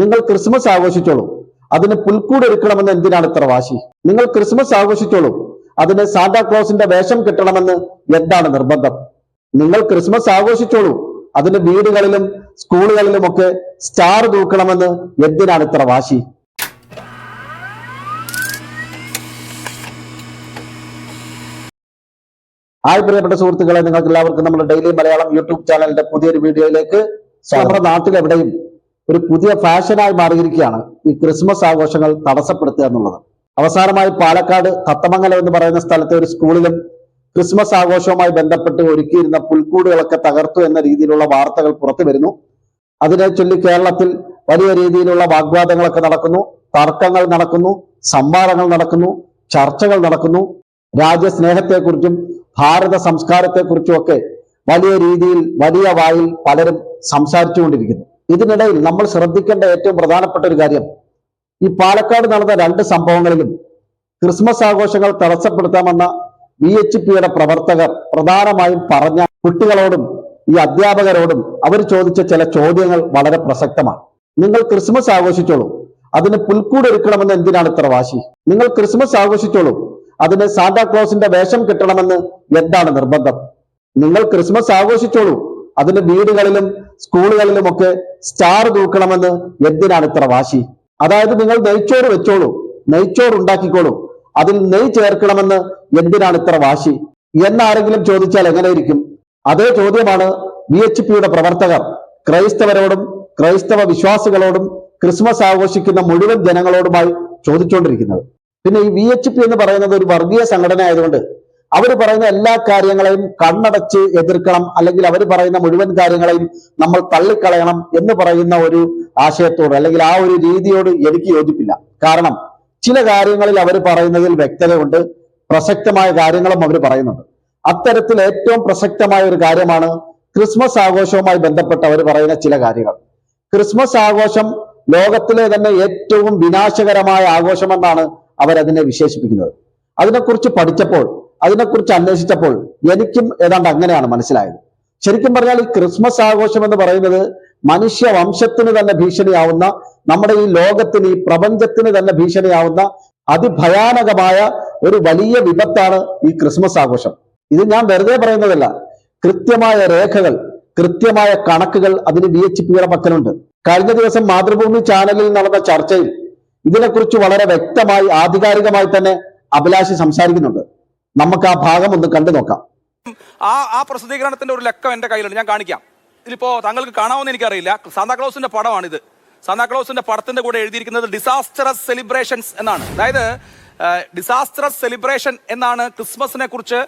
നിങ്ങൾ ക്രിസ്മസ് ആഘോഷിച്ചോളൂ. അതിന് പുൽക്കൂട് ഒരുക്കണമെന്ന് എന്തിനാണ് ഇത്ര വാശി? നിങ്ങൾ ക്രിസ്മസ് ആഘോഷിച്ചോളൂ. അതിന് സാന്താക്ലോസിന്റെ വേഷം കിട്ടണമെന്ന് എന്താണ് നിർബന്ധം? നിങ്ങൾ ക്രിസ്മസ് ആഘോഷിച്ചോളൂ. അതിന് വീടുകളിലും സ്കൂളുകളിലുമൊക്കെ സ്റ്റാർ തൂക്കണമെന്ന് എന്തിനാണ് ഇത്ര വാശി? ആയി പ്രിയപ്പെട്ട സുഹൃത്തുക്കളെ നിങ്ങൾക്ക് എല്ലാവർക്കും നമ്മുടെ ഡെയിലി മലയാളം യൂട്യൂബ് ചാനലിന്റെ പുതിയൊരു വീഡിയോയിലേക്ക് നമ്മുടെ നാട്ടിലെവിടെയും ഒരു പുതിയ ഫാഷനായി മാറിയിരിക്കുകയാണ് ഈ ക്രിസ്മസ് ആഘോഷങ്ങൾ തടസ്സപ്പെടുത്തുക എന്നുള്ളത്. അവസാനമായി പാലക്കാട് തത്തമംഗലം എന്ന് പറയുന്ന സ്ഥലത്തെ ഒരു സ്കൂളിലും ക്രിസ്മസ് ആഘോഷവുമായി ബന്ധപ്പെട്ട് ഒരുക്കിയിരുന്ന പുൽക്കൂടുകളൊക്കെ തകർത്തു എന്ന രീതിയിലുള്ള വാർത്തകൾ പുറത്തു വരുന്നു. അതിനെ ചൊല്ലി കേരളത്തിൽ വലിയ രീതിയിലുള്ള വാഗ്വാദങ്ങളൊക്കെ നടക്കുന്നു. തർക്കങ്ങൾ നടക്കുന്നു. സംവാദങ്ങൾ നടക്കുന്നു. ചർച്ചകൾ നടക്കുന്നു. രാജ്യസ്നേഹത്തെക്കുറിച്ചും ഭാരത സംസ്കാരത്തെക്കുറിച്ചും ഒക്കെ വലിയ രീതിയിൽ വലിയ വായിൽ പലരും സംസാരിച്ചുകൊണ്ടിരിക്കുന്നു. ഇതിനിടയിൽ നമ്മൾ ശ്രദ്ധിക്കേണ്ട ഏറ്റവും പ്രധാനപ്പെട്ട ഒരു കാര്യം ഈ പാലക്കാട് നടന്ന രണ്ട് സംഭവങ്ങളിലും ക്രിസ്മസ് ആഘോഷങ്ങൾ തടസ്സപ്പെടുത്താമെന്ന വി എച്ച് പിയുടെ പ്രവർത്തകർ പ്രധാനമായും പറഞ്ഞ കുട്ടികളോടും ഈ അധ്യാപകരോടും അവർ ചോദിച്ച ചില ചോദ്യങ്ങൾ വളരെ പ്രസക്തമാണ്. നിങ്ങൾ ക്രിസ്മസ് ആഘോഷിച്ചോളൂ അതിന് പുൽക്കൂട് എടുക്കണമെന്ന് എന്തിനാണ് ഇത്ര വാശി? നിങ്ങൾ ക്രിസ്മസ് ആഘോഷിച്ചോളൂ അതിന് സാന്താക്ലോസിന്റെ വേഷം കിട്ടണമെന്ന് എന്താണ് നിർബന്ധം? നിങ്ങൾ ക്രിസ്മസ് ആഘോഷിച്ചോളൂ അതിന് വീടുകളിലും സ്കൂളുകളിലും ഒക്കെ സ്റ്റാർ തൂക്കണമെന്ന് എന്തിനാണ് ഇത്ര വാശി? അതായത് നിങ്ങൾ നെയ്ച്ചോറ് വെച്ചോളൂ നെയ്ച്ചോറ് ഉണ്ടാക്കിക്കോളൂ അതിൽ നെയ് ചേർക്കണമെന്ന് എന്തിനാണ് ഇത്ര വാശി? എന്നാരെങ്കിലും ചോദിച്ചാൽ എങ്ങനെയിരിക്കും? അതേ ചോദ്യമാണ് വി എച്ച് പിയുടെ പ്രവർത്തകർ. ക്രൈസ്തവരോടും ക്രൈസ്തവ വിശ്വാസികളോടും ക്രിസ്മസ് ആഘോഷിക്കുന്ന മുഴുവൻ ജനങ്ങളോടുമായി ചോദിച്ചുകൊണ്ടിരിക്കുന്നത്. പിന്നെ ഈ വി എച്ച് പി എന്ന് പറയുന്നത് ഒരു വർഗീയ സംഘടന ആയതുകൊണ്ട് അവർ പറയുന്ന എല്ലാ കാര്യങ്ങളെയും കണ്ണടച്ച് എതിർക്കണം അല്ലെങ്കിൽ അവർ പറയുന്ന മുഴുവൻ കാര്യങ്ങളെയും നമ്മൾ തള്ളിക്കളയണം എന്ന് പറയുന്ന ഒരു ആശയത്തോട് അല്ലെങ്കിൽ ആ ഒരു രീതിയോട് എനിക്ക് യോജിപ്പില്ല. കാരണം ചില കാര്യങ്ങളിൽ അവർ പറയുന്നതിൽ വ്യക്തതയുണ്ട് പ്രസക്തമായ കാര്യങ്ങളും അവർ പറയുന്നുണ്ട്. അത്തരത്തിൽ ഏറ്റവും പ്രസക്തമായ ഒരു കാര്യമാണ് ക്രിസ്മസ് ആഘോഷവുമായി ബന്ധപ്പെട്ട് അവർ പറയുന്ന ചില കാര്യങ്ങൾ. ക്രിസ്മസ് ആഘോഷം ലോകത്തിലെ തന്നെ ഏറ്റവും വിനാശകരമായ ആഘോഷമെന്നാണ് അവരതിനെ വിശേഷിപ്പിക്കുന്നത്. അതിനെക്കുറിച്ച് പഠിച്ചപ്പോൾ അതിനെക്കുറിച്ച് അന്വേഷിച്ചപ്പോൾ എനിക്കും ഏതാണ്ട് അങ്ങനെയാണ് മനസ്സിലായത്. ശരിക്കും പറഞ്ഞാൽ ഈ ക്രിസ്മസ് ആഘോഷം എന്ന് പറയുന്നത് മനുഷ്യ വംശത്തിന് തന്നെ ഭീഷണിയാവുന്ന നമ്മുടെ ഈ ലോകത്തിന് ഈ പ്രപഞ്ചത്തിന് തന്നെ ഭീഷണിയാവുന്ന അതിഭയാനകമായ ഒരു വലിയ വിപത്താണ് ഈ ക്രിസ്മസ് ആഘോഷം. ഇത് ഞാൻ വെറുതെ പറയുന്നതല്ല. കൃത്യമായ രേഖകൾ കൃത്യമായ കണക്കുകൾ അതിന് വി എച്ച് പിയുടെ പക്കലുണ്ട്. കഴിഞ്ഞ ദിവസം മാതൃഭൂമി ചാനലിൽ നടന്ന ചർച്ചയിൽ ഇതിനെക്കുറിച്ച് വളരെ വ്യക്തമായി ആധികാരികമായി തന്നെ അഭിലാഷി സംസാരിക്കുന്നുണ്ട്. നമുക്ക് ആ ഭാഗം ഒന്ന് കണ്ടു നോക്കാം. ആ ആ പ്രസിദ്ധീകരണത്തിന്റെ ഒരു ലക്കം എന്റെ കയ്യിലുണ്ട്. ഞാൻ കാണിക്കാം. ഇതിലിപ്പോ താങ്കൾക്ക് കാണാമെന്ന് എനിക്കറിയില്ല. സാന്താക്ലോസിന്റെ പടമാണിത്. സാന്താക്ലോസിന്റെ പടത്തിന്റെ കൂടെ എഴുതിയിരിക്കുന്നത് ഡിസാസ്റ്ററസ് സെലിബ്രേഷൻസ് എന്നാണ്. അതായത് ഡിസാസ്റ്ററസ് സെലിബ്രേഷൻ എന്നാണ് ക്രിസ്മസിനെ കുറിച്ച്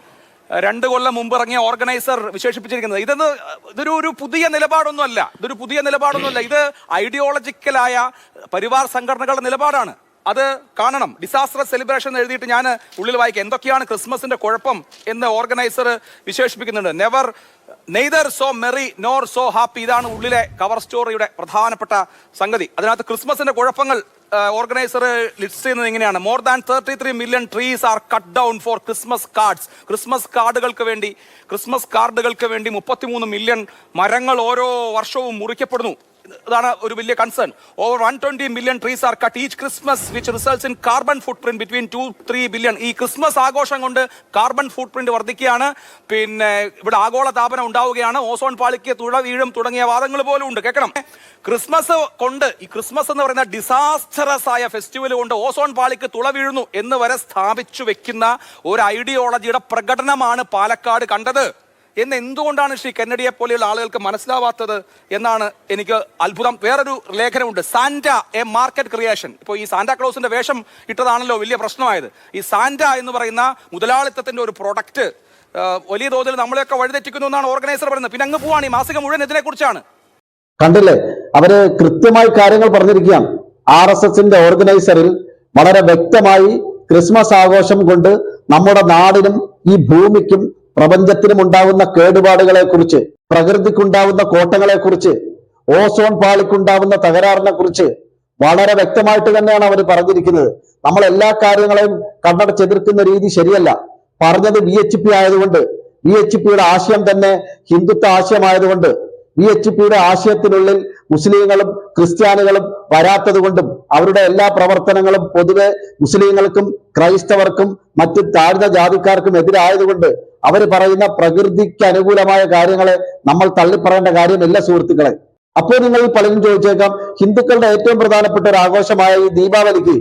രണ്ട് കൊല്ലം മുമ്പ് ഇറങ്ങിയ ഓർഗനൈസർ വിശേഷിപ്പിച്ചിരിക്കുന്നത്. ഇതെന്ന് ഇതൊരു ഒരു പുതിയ നിലപാടൊന്നുമല്ല. ഇതൊരു പുതിയ നിലപാടൊന്നുമല്ല. ഇത് ഐഡിയോളജിക്കലായ പരിവാർ സംഘടനകളുടെ നിലപാടാണ്. അത് കാണണം. ഡിസാസ്റ്റർ സെലിബ്രേഷൻ എഴുതിയിട്ട് ഞാൻ ഉള്ളിൽ വായിക്കാം. എന്തൊക്കെയാണ് ക്രിസ്മസിന്റെ കുഴപ്പം എന്ന് organiser വിശേഷിപ്പിക്കുന്നുണ്ട്. Never neither so merry nor so happy ഇതാണ് ഉള്ളിലെ കവർ സ്റ്റോറിയുടെ പ്രധാനപ്പെട്ട സംഗതി. അതിനകത്ത് ക്രിസ്മസിന്റെ കുഴപ്പങ്ങൾ ഓർഗനൈസർ ലിസ്റ്റ് ചെയ്യുന്നത് എങ്ങനെയാണ് more than thirty three million trees are cut down for Christmas cards Christmas കാർഡുകൾക്ക് വേണ്ടി ക്രിസ്മസ് കാർഡുകൾക്ക് വേണ്ടി മുപ്പത്തിമൂന്ന് മില്യൺ മരങ്ങൾ ഓരോ വർഷവും മുറിക്കപ്പെടുന്നു. ഇതാണ് ഒരു വലിയ concern over one twenty million trees are cut each Christmas which results in carbon footprint between two three billion ഈ ക്രിസ്മസ് ആഘോഷം കൊണ്ട് കാർബൺ ഫുട് പ്രിന്റ് വർദ്ധിക്കുകയാണ്. പിന്നെ ഇവിടെ ആഗോള താപനം ഉണ്ടാവുകയാണ്. ഓസോൺ പാളിക്ക് തുഴ വീഴും തുടങ്ങിയ വാദങ്ങൾ പോലും ഉണ്ട്. കേൾക്കണം. ക്രിസ്മസ് കൊണ്ട് ഈ ക്രിസ്മസ് എന്ന് പറയുന്ന ഡിസാസ്റ്ററസ് ആയ ഫെസ്റ്റിവൽ കൊണ്ട് ഓസോൺ പാളിക്ക് തുള വീഴുന്നു എന്ന് വരെ സ്ഥാപിച്ചു വെക്കുന്ന ഒരു ഐഡിയോളജിയുടെ പ്രകടനമാണ് പാലക്കാട് കണ്ടത്. എന്ന് എന്തുകൊണ്ടാണ് ശ്രീ കെന്നഡിയെ പോലെയുള്ള ആളുകൾക്ക് മനസ്സിലാവാത്തത് എന്നാണ് എനിക്ക് അത്ഭുതം. വേറൊരു ലേഖനമുണ്ട്. Santa a market creation. ഇപ്പോൾ ഈ സാന്റ ക്ലോസിന്റെ വേഷം ഇട്ടതാണല്ലോ വലിയ പ്രശ്നമായത്. ഈ സാന്റ എന്ന് പറയുന്ന മുതലാളിത്തത്തിന്റെ ഒരു പ്രൊഡക്റ്റ് വലിയ തോതിൽ നമ്മളെയൊക്കെ വഴിതെറ്റിക്കുന്നു എന്നാണ് ഓർഗനൈസർ പറയുന്നത്. പിന്നെ അങ്ങ് പോവാണ്. ഈ മാസിക മുഴുവൻ ഇതിനെ കുറിച്ചാണ് കണ്ടില്ലേ? അവർ കൃത്യമായി കാര്യങ്ങൾ പറഞ്ഞിരിക്കുകയാണ്. ആർ എസ് എസിന്റെ ഓർഗനൈസറിൽ വളരെ വ്യക്തമായി ക്രിസ്മസ് ആഘോഷം കൊണ്ട് നമ്മുടെ നാടിനും ഈ ഭൂമിക്കും പ്രപഞ്ചത്തിനും ഉണ്ടാവുന്ന കേടുപാടുകളെ കുറിച്ച് പ്രകൃതിക്കുണ്ടാവുന്ന കോട്ടങ്ങളെ കുറിച്ച് ഓസോൺ പാളിക്കുണ്ടാവുന്ന തകരാറിനെ കുറിച്ച് വളരെ വ്യക്തമായിട്ട് തന്നെയാണ് അവർ പറഞ്ഞിരിക്കുന്നത്. നമ്മൾ എല്ലാ കാര്യങ്ങളെയും കണ്ണടച്ചെതിർക്കുന്ന രീതി ശരിയല്ല. പറഞ്ഞത് വി എച്ച് പി ആയതുകൊണ്ട് വി എച്ച് പിയുടെ ആശയം തന്നെ ഹിന്ദുത്വ ആശയമായതുകൊണ്ട് വി എച്ച് പിയുടെ ആശയത്തിനുള്ളിൽ മുസ്ലിങ്ങളും ക്രിസ്ത്യാനികളും വരാത്തത് കൊണ്ടും അവരുടെ എല്ലാ പ്രവർത്തനങ്ങളും പൊതുവെ മുസ്ലിങ്ങൾക്കും ക്രൈസ്തവർക്കും മറ്റ് താഴ്ന്ന ജാതിക്കാർക്കും എതിരായതുകൊണ്ട് അവർ പറയുന്ന പ്രകൃതിക്ക് അനുകൂലമായ കാര്യങ്ങളെ നമ്മൾ തള്ളിപ്പറയേണ്ട കാര്യമില്ല സുഹൃത്തുക്കളെ. അപ്പോൾ നിങ്ങൾ പലരും ചോദിച്ചേക്കാം ഹിന്ദുക്കളുടെ ഏറ്റവും പ്രധാനപ്പെട്ട ഒരു ആഘോഷമായ ഈ ദീപാവലിക്ക്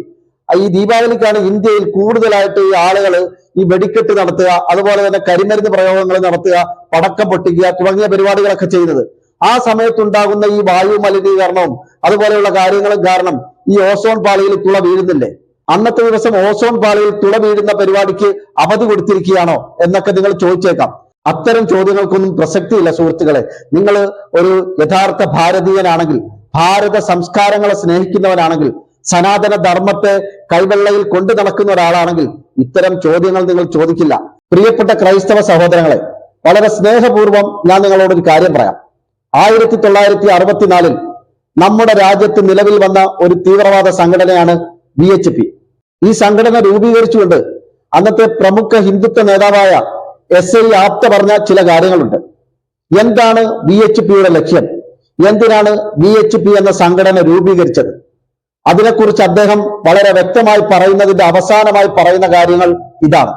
ഈ ദീപാവലിക്കാണ് ഇന്ത്യയിൽ കൂടുതലായിട്ട് ഈ ആളുകൾ ഈ വെടിക്കെട്ട് നടത്തുക അതുപോലെ തന്നെ കരിമരുന്ന് പ്രയോഗങ്ങൾ നടത്തുക പടക്കം പൊട്ടിക്കുക തുടങ്ങിയ പരിപാടികളൊക്കെ ചെയ്യുന്നത്. ആ സമയത്തുണ്ടാകുന്ന ഈ വായു മലിനീകരണവും അതുപോലെയുള്ള കാര്യങ്ങളും കാരണം ഈ ഓസോൺ പാളിയിൽ തുള വീഴുന്നില്ലേ? അന്നത്തെ ദിവസം ഓസോൺ പാളിയിൽ തുള വീഴുന്ന പരിപാടിക്ക് അവധി കൊടുത്തിരിക്കുകയാണോ എന്നൊക്കെ നിങ്ങൾ ചോദിച്ചേക്കാം. അത്തരം ചോദ്യങ്ങൾക്കൊന്നും പ്രസക്തിയില്ല സുഹൃത്തുക്കളെ. നിങ്ങൾ ഒരു യഥാർത്ഥ ഭാരതീയനാണെങ്കിൽ ഭാരത സംസ്കാരങ്ങളെ സ്നേഹിക്കുന്നവനാണെങ്കിൽ സനാതന ധർമ്മത്തെ കൈവെള്ളയിൽ കൊണ്ടു നടക്കുന്ന ഒരാളാണെങ്കിൽ ഇത്തരം ചോദ്യങ്ങൾ നിങ്ങൾ ചോദിക്കില്ല. പ്രിയപ്പെട്ട ക്രൈസ്തവ സഹോദരങ്ങളെ വളരെ സ്നേഹപൂർവം ഞാൻ നിങ്ങളോടൊരു കാര്യം പറയാം. ആയിരത്തി തൊള്ളായിരത്തി അറുപത്തിനാലിൽ നമ്മുടെ രാജ്യത്ത് നിലവിൽ വന്ന ഒരു തീവ്രവാദ സംഘടനയാണ് ബി എച്ച് പി. ഈ സംഘടന രൂപീകരിച്ചുകൊണ്ട് അന്നത്തെ പ്രമുഖ ഹിന്ദുത്വ നേതാവായ എസ് ഐ ആപ്ത പറഞ്ഞ ചില കാര്യങ്ങളുണ്ട്. എന്താണ് ബി എച്ച് പിയുടെ ലക്ഷ്യം? എന്തിനാണ് ബി എച്ച് പി എന്ന സംഘടന രൂപീകരിച്ചത്? അതിനെക്കുറിച്ച് അദ്ദേഹം വളരെ വ്യക്തമായി പറയുന്നതിന്റെ അവസാനമായി പറയുന്ന കാര്യങ്ങൾ ഇതാണ്.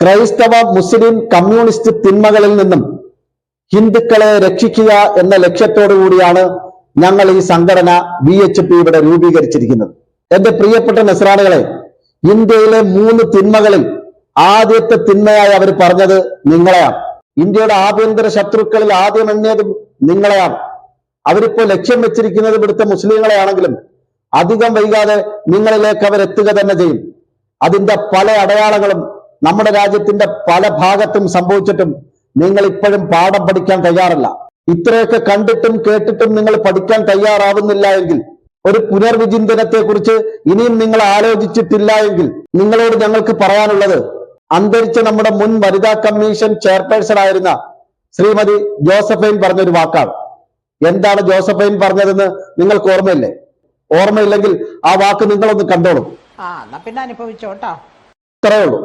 ക്രൈസ്തവ മുസ്ലിം കമ്മ്യൂണിസ്റ്റ് തിന്മകളിൽ നിന്നും ഹിന്ദുക്കളെ രക്ഷിക്കുക എന്ന ലക്ഷ്യത്തോടു കൂടിയാണ് ഞങ്ങൾ ഈ സംഘടന ബി എച്ച് പി ഇവിടെ രൂപീകരിച്ചിരിക്കുന്നത്. എന്റെ പ്രിയപ്പെട്ട നസ്രാണികളെ ഇന്ത്യയിലെ മൂന്ന് തിന്മകളിൽ ആദ്യത്തെ തിന്മയായി അവർ പറഞ്ഞത് നിങ്ങളെയാണ്. ഇന്ത്യയുടെ ആഭ്യന്തര ശത്രുക്കളിൽ ആദ്യം എണ്ണിയതും നിങ്ങളെയാണ്. അവരിപ്പോ ലക്ഷ്യം വെച്ചിരിക്കുന്നത് ഇവിടുത്തെ മുസ്ലിങ്ങളെയാണെങ്കിലും അധികം വൈകാതെ നിങ്ങളിലേക്ക് അവർ എത്തുക തന്നെ ചെയ്യും. അതിന്റെ പല അടയാളങ്ങളും നമ്മുടെ രാജ്യത്തിന്റെ പല ഭാഗത്തും സംഭവിച്ചിട്ടും നിങ്ങൾ ഇപ്പോഴും പാഠം പഠിക്കാൻ തയ്യാറല്ല. ഇത്രയൊക്കെ കണ്ടിട്ടും കേട്ടിട്ടും നിങ്ങൾ പഠിക്കാൻ തയ്യാറാവുന്നില്ല എങ്കിൽ ഒരു പുനർവിചിന്തനത്തെ കുറിച്ച് ഇനിയും നിങ്ങൾ ആലോചിച്ചിട്ടില്ല എങ്കിൽ നിങ്ങളോട് ഞങ്ങൾക്ക് പറയാനുള്ളത് അന്തരിച്ച നമ്മുടെ മുൻ വനിതാ കമ്മീഷൻ ചെയർപേഴ്സൺ ആയിരുന്ന ശ്രീമതി ജോസഫൈൻ പറഞ്ഞൊരു വാക്കാണ്. എന്താണ് ജോസഫൈൻ പറഞ്ഞതെന്ന് നിങ്ങൾക്ക് ഓർമ്മയില്ലേ? ഓർമ്മയില്ലെങ്കിൽ ആ വാക്ക് നിങ്ങളൊന്ന് കണ്ടോളൂ. പിന്നെ അനുഭവിച്ചോട്ടോ. ഇത്രയേ ഉള്ളൂ.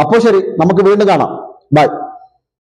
അപ്പോ ശരി നമുക്ക് വീണ്ടും കാണാം. ബൈ.